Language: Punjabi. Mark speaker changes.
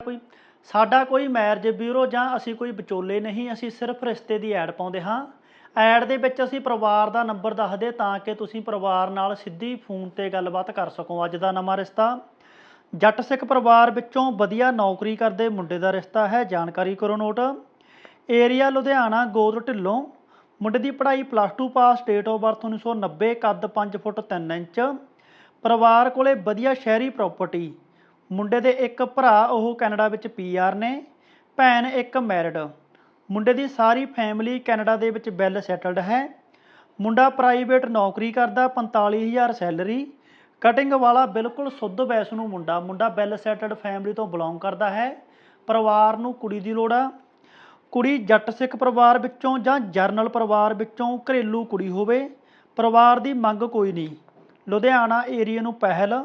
Speaker 1: ਕੋਈ, ਸਾਡਾ ਕੋਈ ਮੈਰਿਜ ਬਿਊਰੋ ਜਾਂ ਅਸੀਂ ਕੋਈ ਵਿਚੋਲੇ ਨਹੀਂ, ਅਸੀਂ ਸਿਰਫ ਰਿਸ਼ਤੇ ਦੀ ਐਡ ਪਾਉਂਦੇ ਹਾਂ। ਐਡ ਦੇ ਵਿੱਚ ਅਸੀਂ ਪਰਿਵਾਰ ਦਾ ਨੰਬਰ ਦੱਸਦੇ ਤਾਂ ਕਿ ਤੁਸੀਂ ਪਰਿਵਾਰ ਨਾਲ ਸਿੱਧੀ ਫੋਨ ਤੇ ਗੱਲਬਾਤ ਕਰ ਸਕੋ ਅੱਜ ਦਾ ਨਵਾਂ ਰਿਸ਼ਤਾ। ਜੱਟ ਸਿੱਖ ਪਰਿਵਾਰ ਵਿੱਚੋਂ ਵਧੀਆ ਨੌਕਰੀ ਕਰਦੇ ਮੁੰਡੇ ਦਾ ਰਿਸ਼ਤਾ ਹੈ, ਜਾਣਕਾਰੀ ਕਰੋ ਨੋਟ ਏਰੀਆ ਲੁਧਿਆਣਾ, ਗੋਦ ਢਿੱਲੋਂ। ਮੁੰਡੇ ਦੀ ਪੜ੍ਹਾਈ plus 2 pass date of birth 1990 ਕੱਦ 5 ਫੁੱਟ 3 ਇੰਚ। ਪਰਿਵਾਰ ਕੋਲੇ ਵਧੀਆ ਸ਼ਹਿਰੀ ਪ੍ਰਾਪਰਟੀ ਮੁੰਡੇ ਦੇ ਇੱਕ ਭਰਾ, ਉਹ ਕੈਨੇਡਾ ਵਿੱਚ ਪੀਆਰ ਨੇ, ਭੈਣ ਇੱਕ ਮੈਰਿਡ। ਮੁੰਡੇ ਦੀ ਸਾਰੀ ਫੈਮਿਲੀ ਕੈਨੇਡਾ ਦੇ ਵਿੱਚ ਵੈਲ ਸੈਟਲਡ ਹੈ। ਮੁੰਡਾ ਪ੍ਰਾਈਵੇਟ ਨੌਕਰੀ ਕਰਦਾ 45000 ਸੈਲਰੀ। ਕਟਿੰਗ ਵਾਲਾ ਬਿਲਕੁਲ ਸੁੱਧ ਵੈਸ ਨੂੰ ਮੁੰਡਾ। ਮੁੰਡਾ ਵੈਲ ਸੈਟਲਡ ਫੈਮਿਲੀ ਤੋਂ ਬਿਲੋਂਗ ਕਰਦਾ ਹੈ। ਪਰਿਵਾਰ ਨੂੰ ਕੁੜੀ ਦੀ ਲੋੜ ਆ। ਕੁੜੀ ਜੱਟ ਸਿੱਖ ਪਰਿਵਾਰ ਵਿੱਚੋਂ ਜਾਂ ਜਰਨਲ ਪਰਿਵਾਰ ਵਿੱਚੋਂ ਘਰੇਲੂ ਕੁੜੀ ਹੋਵੇ, ਪਰਿਵਾਰ ਦੀ ਮੰਗ ਕੋਈ ਨਹੀਂ। ਲੁਧਿਆਣਾ ਏਰੀਆ ਨੂੰ ਪਹਿਲ।